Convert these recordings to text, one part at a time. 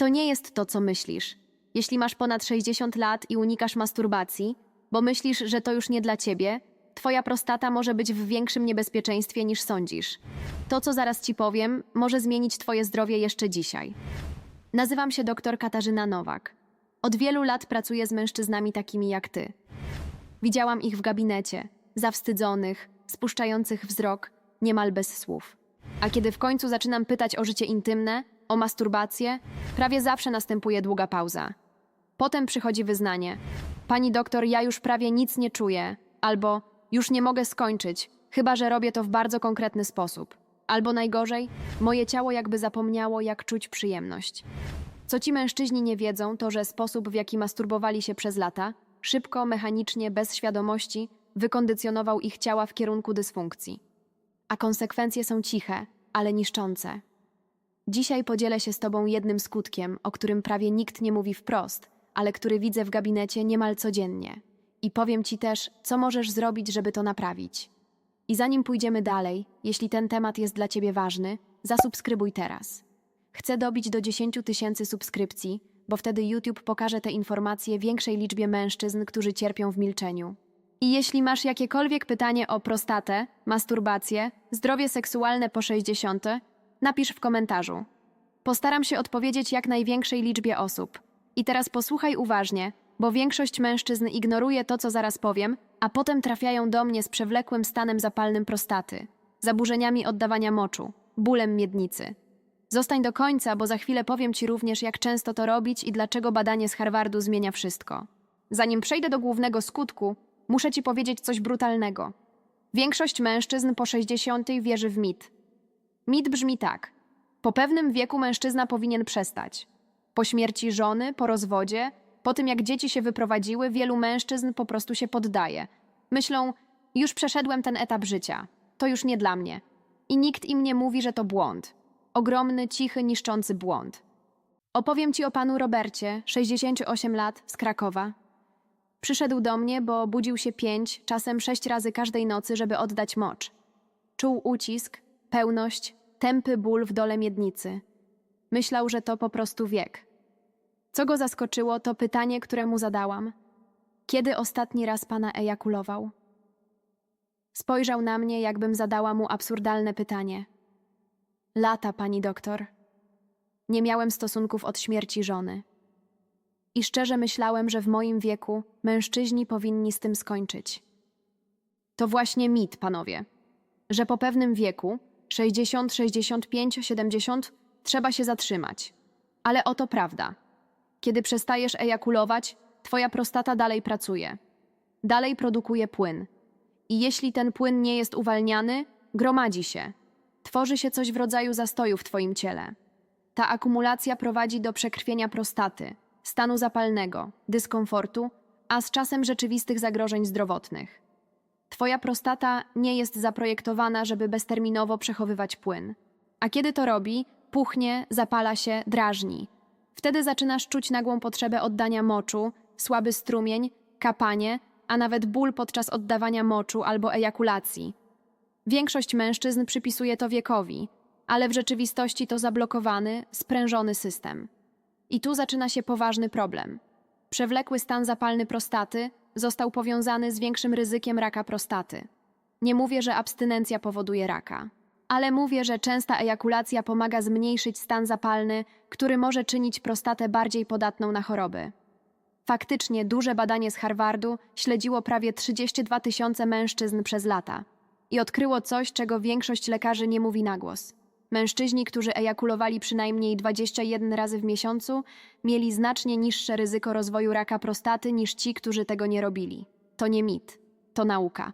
To nie jest to, co myślisz. Jeśli masz ponad 60 lat i unikasz masturbacji, bo myślisz, że to już nie dla ciebie, twoja prostata może być w większym niebezpieczeństwie niż sądzisz. To, co zaraz ci powiem, może zmienić twoje zdrowie jeszcze dzisiaj. Nazywam się dr Katarzyna Nowak. Od wielu lat pracuję z mężczyznami takimi jak ty. Widziałam ich w gabinecie, zawstydzonych, spuszczających wzrok, niemal bez słów. A kiedy w końcu zaczynam pytać o życie intymne, o masturbację, prawie zawsze następuje długa pauza. Potem przychodzi wyznanie: Pani doktor, ja już prawie nic nie czuję, albo już nie mogę skończyć, chyba że robię to w bardzo konkretny sposób. Albo najgorzej, moje ciało jakby zapomniało, jak czuć przyjemność. Co ci mężczyźni nie wiedzą, to że sposób, w jaki masturbowali się przez lata, szybko, mechanicznie, bez świadomości, wykondycjonował ich ciała w kierunku dysfunkcji. A konsekwencje są ciche, ale niszczące. Dzisiaj podzielę się z Tobą jednym skutkiem, o którym prawie nikt nie mówi wprost, ale który widzę w gabinecie niemal codziennie. I powiem Ci też, co możesz zrobić, żeby to naprawić. I zanim pójdziemy dalej, jeśli ten temat jest dla Ciebie ważny, zasubskrybuj teraz. Chcę dobić do 10 tysięcy subskrypcji, bo wtedy YouTube pokaże te informacje większej liczbie mężczyzn, którzy cierpią w milczeniu. I jeśli masz jakiekolwiek pytanie o prostatę, masturbację, zdrowie seksualne po 60, napisz w komentarzu. Postaram się odpowiedzieć jak największej liczbie osób. I teraz posłuchaj uważnie, bo większość mężczyzn ignoruje to, co zaraz powiem, a potem trafiają do mnie z przewlekłym stanem zapalnym prostaty, zaburzeniami oddawania moczu, bólem miednicy. Zostań do końca, bo za chwilę powiem Ci również, jak często to robić i dlaczego badanie z Harvardu zmienia wszystko. Zanim przejdę do głównego skutku, muszę Ci powiedzieć coś brutalnego. Większość mężczyzn po 60 wierzy w mit. Mit brzmi tak. Po pewnym wieku mężczyzna powinien przestać. Po śmierci żony, po rozwodzie, po tym jak dzieci się wyprowadziły, wielu mężczyzn po prostu się poddaje. Myślą, już przeszedłem ten etap życia, to już nie dla mnie. I nikt im nie mówi, że to błąd. Ogromny, cichy, niszczący błąd. Opowiem ci o panu Robercie, 68 lat, z Krakowa. Przyszedł do mnie, bo budził się pięć, czasem sześć razy każdej nocy, żeby oddać mocz. Czuł ucisk, pełność, tępy ból w dole miednicy. Myślał, że to po prostu wiek. Co go zaskoczyło, to pytanie, które mu zadałam. Kiedy ostatni raz pana ejakulował? Spojrzał na mnie, jakbym zadała mu absurdalne pytanie. Lata, pani doktor. Nie miałem stosunków od śmierci żony. I szczerze myślałem, że w moim wieku mężczyźni powinni z tym skończyć. To właśnie mit, panowie, że po pewnym wieku 60, 65, 70 trzeba się zatrzymać. Ale oto prawda. Kiedy przestajesz ejakulować, twoja prostata dalej pracuje. Dalej produkuje płyn. I jeśli ten płyn nie jest uwalniany, gromadzi się. Tworzy się coś w rodzaju zastoju w twoim ciele. Ta akumulacja prowadzi do przekrwienia prostaty, stanu zapalnego, dyskomfortu, a z czasem rzeczywistych zagrożeń zdrowotnych. Twoja prostata nie jest zaprojektowana, żeby bezterminowo przechowywać płyn. A kiedy to robi, puchnie, zapala się, drażni. Wtedy zaczynasz czuć nagłą potrzebę oddania moczu, słaby strumień, kapanie, a nawet ból podczas oddawania moczu albo ejakulacji. Większość mężczyzn przypisuje to wiekowi, ale w rzeczywistości to zablokowany, sprężony system. I tu zaczyna się poważny problem. Przewlekły stan zapalny prostaty został powiązany z większym ryzykiem raka prostaty. Nie mówię, że abstynencja powoduje raka, ale mówię, że częsta ejakulacja pomaga zmniejszyć stan zapalny, który może czynić prostatę bardziej podatną na choroby. Faktycznie duże badanie z Harvardu śledziło prawie 32 tysiące mężczyzn przez lata i odkryło coś, czego większość lekarzy nie mówi na głos. Mężczyźni, którzy ejakulowali przynajmniej 21 razy w miesiącu, mieli znacznie niższe ryzyko rozwoju raka prostaty niż ci, którzy tego nie robili. To nie mit, to nauka.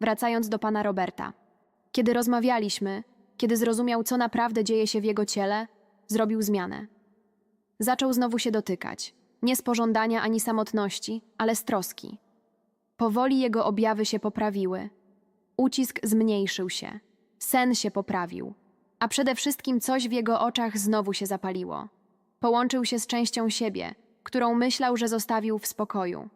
Wracając do pana Roberta. Kiedy rozmawialiśmy, kiedy zrozumiał, co naprawdę dzieje się w jego ciele, zrobił zmianę. Zaczął znowu się dotykać. Nie z pożądania ani samotności, ale z troski. Powoli jego objawy się poprawiły. Ucisk zmniejszył się. Sen się poprawił. A przede wszystkim coś w jego oczach znowu się zapaliło. Połączył się z częścią siebie, którą myślał, że zostawił w spokoju.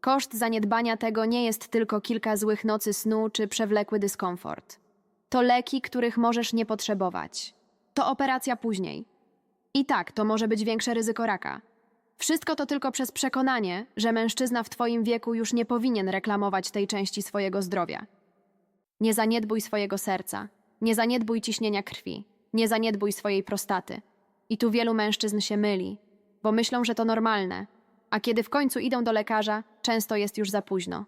Koszt zaniedbania tego nie jest tylko kilka złych nocy snu czy przewlekły dyskomfort. To leki, których możesz nie potrzebować. To operacja później. I tak, to może być większe ryzyko raka. Wszystko to tylko przez przekonanie, że mężczyzna w twoim wieku już nie powinien reklamować tej części swojego zdrowia. Nie zaniedbuj swojego serca, nie zaniedbuj ciśnienia krwi, nie zaniedbuj swojej prostaty. I tu wielu mężczyzn się myli, bo myślą, że to normalne, a kiedy w końcu idą do lekarza, często jest już za późno.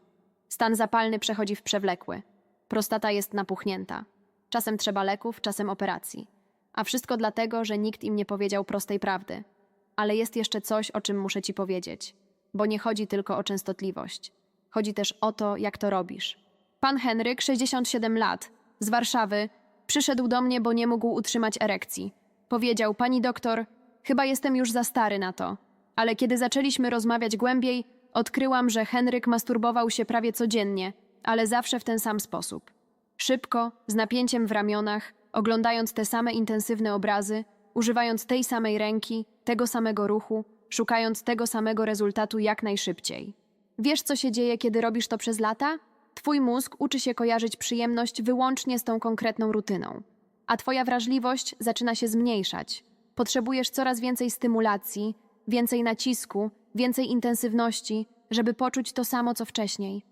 Stan zapalny przechodzi w przewlekły. Prostata jest napuchnięta. Czasem trzeba leków, czasem operacji. A wszystko dlatego, że nikt im nie powiedział prostej prawdy. Ale jest jeszcze coś, o czym muszę ci powiedzieć. Bo nie chodzi tylko o częstotliwość. Chodzi też o to, jak to robisz. Pan Henryk, 67 lat, z Warszawy, przyszedł do mnie, bo nie mógł utrzymać erekcji. Powiedział, pani doktor, chyba jestem już za stary na to. Ale kiedy zaczęliśmy rozmawiać głębiej, odkryłam, że Henryk masturbował się prawie codziennie, ale zawsze w ten sam sposób. Szybko, z napięciem w ramionach, oglądając te same intensywne obrazy, używając tej samej ręki, tego samego ruchu, szukając tego samego rezultatu jak najszybciej. Wiesz, co się dzieje, kiedy robisz to przez lata? Twój mózg uczy się kojarzyć przyjemność wyłącznie z tą konkretną rutyną, a twoja wrażliwość zaczyna się zmniejszać. Potrzebujesz coraz więcej stymulacji, więcej nacisku, więcej intensywności, żeby poczuć to samo co wcześniej.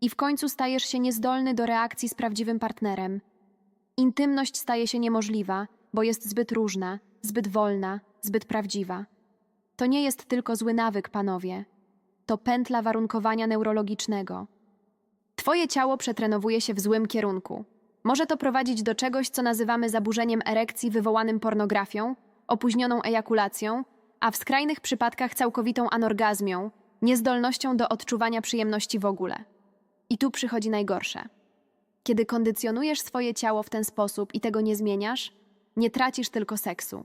I w końcu stajesz się niezdolny do reakcji z prawdziwym partnerem. Intymność staje się niemożliwa, bo jest zbyt różna, zbyt wolna, zbyt prawdziwa. To nie jest tylko zły nawyk, panowie. To pętla warunkowania neurologicznego. Twoje ciało przetrenowuje się w złym kierunku. Może to prowadzić do czegoś, co nazywamy zaburzeniem erekcji wywołanym pornografią, opóźnioną ejakulacją, a w skrajnych przypadkach całkowitą anorgazmią, niezdolnością do odczuwania przyjemności w ogóle. I tu przychodzi najgorsze. Kiedy kondycjonujesz swoje ciało w ten sposób i tego nie zmieniasz, nie tracisz tylko seksu.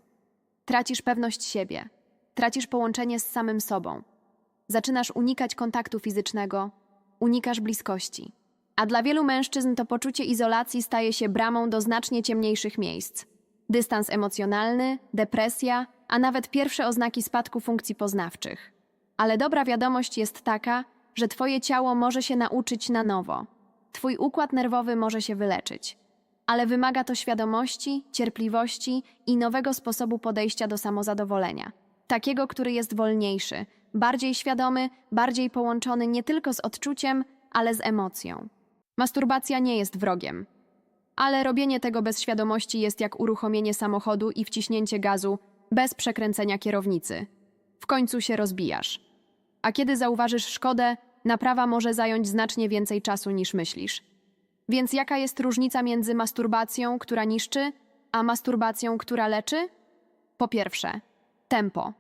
Tracisz pewność siebie, tracisz połączenie z samym sobą. Zaczynasz unikać kontaktu fizycznego, unikasz bliskości. A dla wielu mężczyzn to poczucie izolacji staje się bramą do znacznie ciemniejszych miejsc. Dystans emocjonalny, depresja, a nawet pierwsze oznaki spadku funkcji poznawczych. Ale dobra wiadomość jest taka, że Twoje ciało może się nauczyć na nowo. Twój układ nerwowy może się wyleczyć. Ale wymaga to świadomości, cierpliwości i nowego sposobu podejścia do samozadowolenia. Takiego, który jest wolniejszy, bardziej świadomy, bardziej połączony nie tylko z odczuciem, ale z emocją. Masturbacja nie jest wrogiem. Ale robienie tego bez świadomości jest jak uruchomienie samochodu i wciśnięcie gazu bez przekręcenia kierownicy. W końcu się rozbijasz. A kiedy zauważysz szkodę, naprawa może zająć znacznie więcej czasu niż myślisz. Więc jaka jest różnica między masturbacją, która niszczy, a masturbacją, która leczy? Po pierwsze, tempo.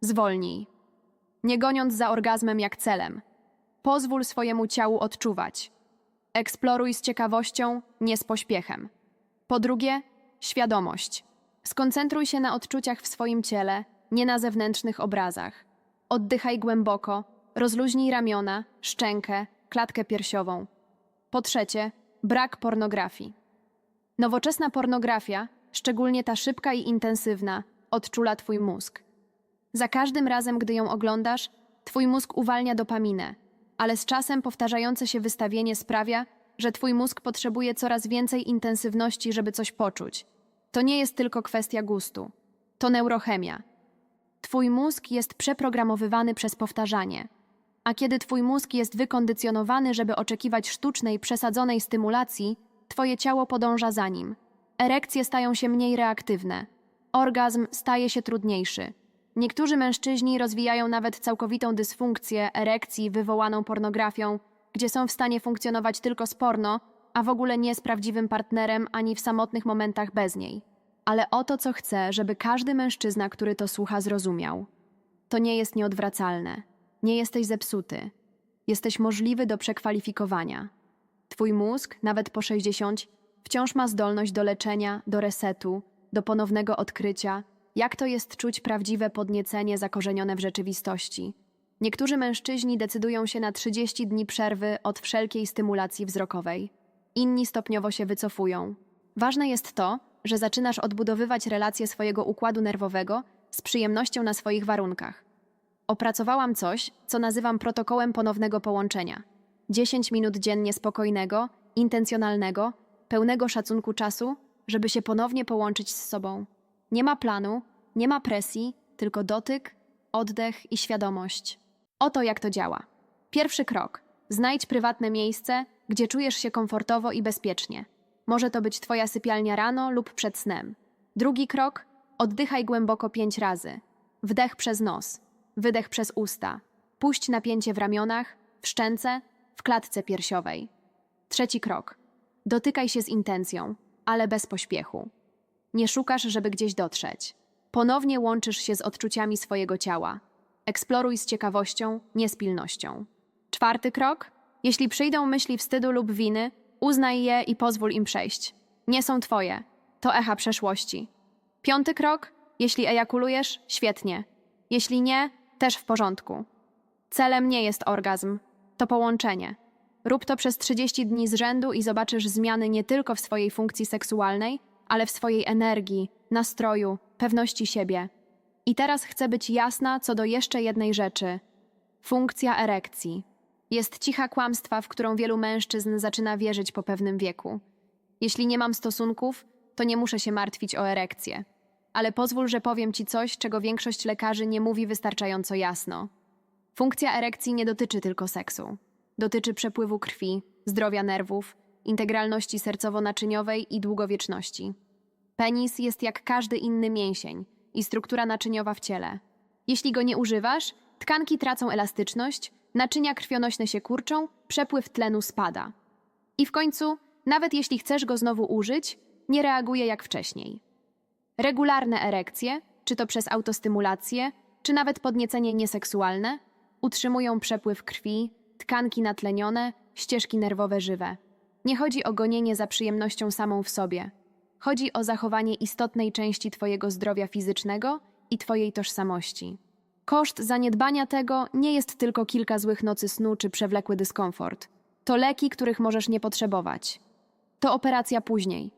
Zwolnij. Nie goniąc za orgazmem jak celem. Pozwól swojemu ciału odczuwać. Eksploruj z ciekawością, nie z pośpiechem. Po drugie, świadomość. Skoncentruj się na odczuciach w swoim ciele, nie na zewnętrznych obrazach. Oddychaj głęboko, rozluźnij ramiona, szczękę, klatkę piersiową. Po trzecie, brak pornografii. Nowoczesna pornografia, szczególnie ta szybka i intensywna, odczula twój mózg. Za każdym razem, gdy ją oglądasz, twój mózg uwalnia dopaminę, ale z czasem powtarzające się wystawienie sprawia, że twój mózg potrzebuje coraz więcej intensywności, żeby coś poczuć. To nie jest tylko kwestia gustu. To neurochemia. Twój mózg jest przeprogramowywany przez powtarzanie. A kiedy twój mózg jest wykondycjonowany, żeby oczekiwać sztucznej, przesadzonej stymulacji, twoje ciało podąża za nim. Erekcje stają się mniej reaktywne. Orgazm staje się trudniejszy. Niektórzy mężczyźni rozwijają nawet całkowitą dysfunkcję erekcji wywołaną pornografią, gdzie są w stanie funkcjonować tylko z porno, a w ogóle nie z prawdziwym partnerem ani w samotnych momentach bez niej. Ale oto co chcę, żeby każdy mężczyzna, który to słucha, zrozumiał. To nie jest nieodwracalne. Nie jesteś zepsuty. Jesteś możliwy do przekwalifikowania. Twój mózg, nawet po 60, wciąż ma zdolność do leczenia, do resetu, do ponownego odkrycia, jak to jest czuć prawdziwe podniecenie zakorzenione w rzeczywistości. Niektórzy mężczyźni decydują się na 30 dni przerwy od wszelkiej stymulacji wzrokowej. Inni stopniowo się wycofują. Ważne jest to, że zaczynasz odbudowywać relacje swojego układu nerwowego z przyjemnością na swoich warunkach. Opracowałam coś, co nazywam protokołem ponownego połączenia. 10 minut dziennie spokojnego, intencjonalnego, pełnego szacunku czasu, żeby się ponownie połączyć z sobą. Nie ma planu, Nie ma presji, tylko dotyk, oddech i świadomość. Oto jak to działa. Pierwszy krok. Znajdź prywatne miejsce, gdzie czujesz się komfortowo i bezpiecznie. Może to być Twoja sypialnia rano lub przed snem. Drugi krok. Oddychaj głęboko pięć razy. Wdech przez nos, wydech przez usta. Puść napięcie w ramionach, w szczęce, w klatce piersiowej. Trzeci krok. Dotykaj się z intencją, ale bez pośpiechu. Nie szukasz, żeby gdzieś dotrzeć. Ponownie łączysz się z odczuciami swojego ciała. Eksploruj z ciekawością, nie z pilnością. Czwarty krok. Jeśli przyjdą myśli wstydu lub winy, uznaj je i pozwól im przejść. Nie są twoje. To echa przeszłości. Piąty krok. Jeśli ejakulujesz, świetnie. Jeśli nie, też w porządku. Celem nie jest orgazm, to połączenie. Rób to przez 30 dni z rzędu i zobaczysz zmiany nie tylko w swojej funkcji seksualnej, ale w swojej energii, nastroju, pewności siebie. I teraz chcę być jasna co do jeszcze jednej rzeczy. Funkcja erekcji. Jest cicha kłamstwa, w którą wielu mężczyzn zaczyna wierzyć po pewnym wieku. Jeśli nie mam stosunków, to nie muszę się martwić o erekcję. Ale pozwól, że powiem ci coś, czego większość lekarzy nie mówi wystarczająco jasno. Funkcja erekcji nie dotyczy tylko seksu. Dotyczy przepływu krwi, zdrowia nerwów, integralności sercowo-naczyniowej i długowieczności. Penis jest jak każdy inny mięsień i struktura naczyniowa w ciele. Jeśli go nie używasz, tkanki tracą elastyczność, naczynia krwionośne się kurczą, przepływ tlenu spada. I w końcu, nawet jeśli chcesz go znowu użyć, nie reaguje jak wcześniej. Regularne erekcje, czy to przez autostymulację, czy nawet podniecenie nieseksualne, utrzymują przepływ krwi, tkanki natlenione, ścieżki nerwowe żywe. Nie chodzi o gonienie za przyjemnością samą w sobie. Chodzi o zachowanie istotnej części Twojego zdrowia fizycznego i Twojej tożsamości. Koszt zaniedbania tego nie jest tylko kilka złych nocy snu czy przewlekły dyskomfort. To leki, których możesz nie potrzebować. To operacja później.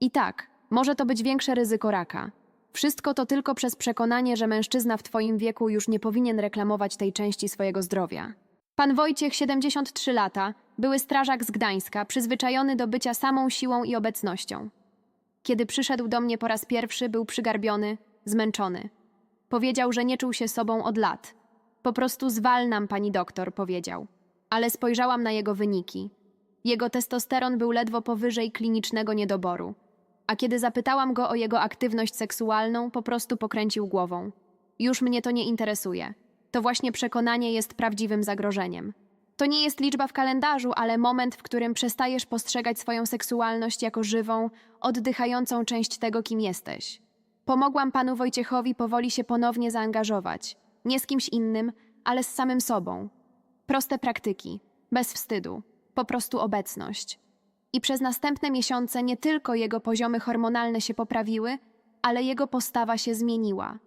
I tak, może to być większe ryzyko raka. Wszystko to tylko przez przekonanie, że mężczyzna w Twoim wieku już nie powinien reklamować tej części swojego zdrowia. Pan Wojciech, 73 lata, były strażak z Gdańska, przyzwyczajony do bycia samą siłą i obecnością. Kiedy przyszedł do mnie po raz pierwszy, był przygarbiony, zmęczony. Powiedział, że nie czuł się sobą od lat. Po prostu zwalnam, pani doktor, powiedział. Ale spojrzałam na jego wyniki. Jego testosteron był ledwo powyżej klinicznego niedoboru. A kiedy zapytałam go o jego aktywność seksualną, po prostu pokręcił głową. Już mnie to nie interesuje. To właśnie przekonanie jest prawdziwym zagrożeniem. To nie jest liczba w kalendarzu, ale moment, w którym przestajesz postrzegać swoją seksualność jako żywą, oddychającą część tego, kim jesteś. Pomogłam panu Wojciechowi powoli się ponownie zaangażować. Nie z kimś innym, ale z samym sobą. Proste praktyki, bez wstydu, po prostu obecność. I przez następne miesiące nie tylko jego poziomy hormonalne się poprawiły, ale jego postawa się zmieniła.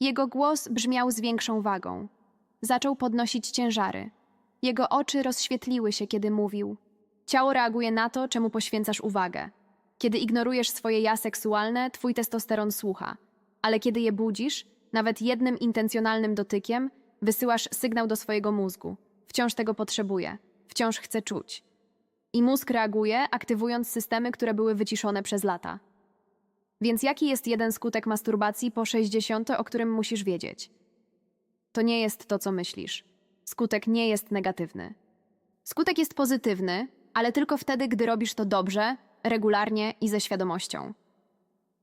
Jego głos brzmiał z większą wagą. Zaczął podnosić ciężary. Jego oczy rozświetliły się, kiedy mówił. Ciało reaguje na to, czemu poświęcasz uwagę. Kiedy ignorujesz swoje ja seksualne, twój testosteron słucha. Ale kiedy je budzisz, nawet jednym intencjonalnym dotykiem, wysyłasz sygnał do swojego mózgu. Wciąż tego potrzebuje. Wciąż chce czuć. I mózg reaguje, aktywując systemy, które były wyciszone przez lata. Więc jaki jest jeden skutek masturbacji po 60, o którym musisz wiedzieć? To nie jest to, co myślisz. Skutek nie jest negatywny. Skutek jest pozytywny, ale tylko wtedy, gdy robisz to dobrze, regularnie i ze świadomością.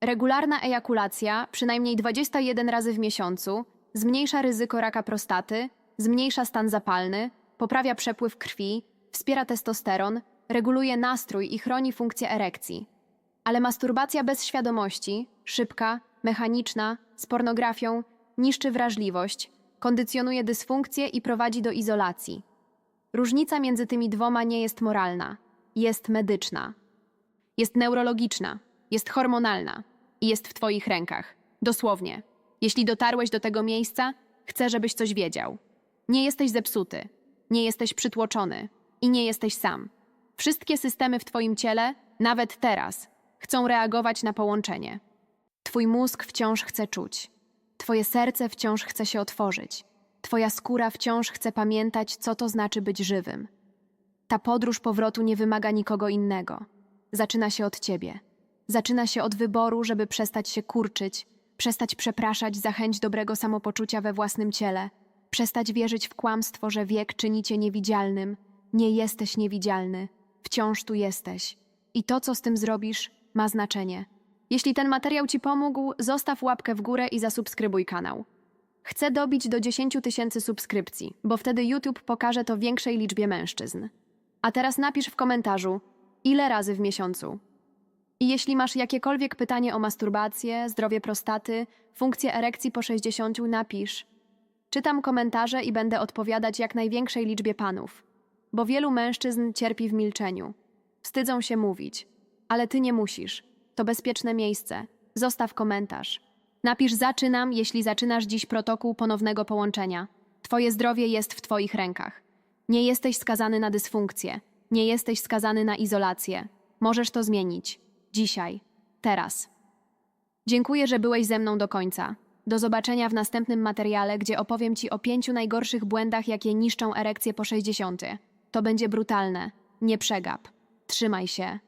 Regularna ejakulacja, przynajmniej 21 razy w miesiącu, zmniejsza ryzyko raka prostaty, zmniejsza stan zapalny, poprawia przepływ krwi, wspiera testosteron, reguluje nastrój i chroni funkcję erekcji. Ale masturbacja bez świadomości, szybka, mechaniczna, z pornografią, niszczy wrażliwość, kondycjonuje dysfunkcję i prowadzi do izolacji. Różnica między tymi dwoma nie jest moralna, jest medyczna. Jest neurologiczna, jest hormonalna i jest w Twoich rękach. Dosłownie. Jeśli dotarłeś do tego miejsca, chcę, żebyś coś wiedział. Nie jesteś zepsuty, nie jesteś przytłoczony i nie jesteś sam. Wszystkie systemy w Twoim ciele, nawet teraz, chcą reagować na połączenie. Twój mózg wciąż chce czuć. Twoje serce wciąż chce się otworzyć. Twoja skóra wciąż chce pamiętać, co to znaczy być żywym. Ta podróż powrotu nie wymaga nikogo innego. Zaczyna się od ciebie. Zaczyna się od wyboru, żeby przestać się kurczyć, Przestać przepraszać za chęć dobrego samopoczucia we własnym ciele. Przestać wierzyć w kłamstwo, że wiek czyni cię niewidzialnym. Nie jesteś niewidzialny. Wciąż tu jesteś. I to, co z tym zrobisz, ma znaczenie. Jeśli ten materiał Ci pomógł, zostaw łapkę w górę i zasubskrybuj kanał. Chcę dobić do 10 tysięcy subskrypcji, bo wtedy YouTube pokaże to większej liczbie mężczyzn. A teraz napisz w komentarzu, ile razy w miesiącu. I jeśli masz jakiekolwiek pytanie o masturbację, zdrowie prostaty, funkcję erekcji po 60, napisz. Czytam komentarze i będę odpowiadać jak największej liczbie panów, bo wielu mężczyzn cierpi w milczeniu. Wstydzą się mówić, ale ty nie musisz. To bezpieczne miejsce. Zostaw komentarz. Napisz zaczynam, jeśli zaczynasz dziś protokół ponownego połączenia. Twoje zdrowie jest w Twoich rękach. Nie jesteś skazany na dysfunkcję. Nie jesteś skazany na izolację. Możesz to zmienić. Dzisiaj. Teraz. Dziękuję, że byłeś ze mną do końca. Do zobaczenia w następnym materiale, gdzie opowiem Ci o pięciu najgorszych błędach, jakie niszczą erekcję po 60. To będzie brutalne. Nie przegap. Trzymaj się.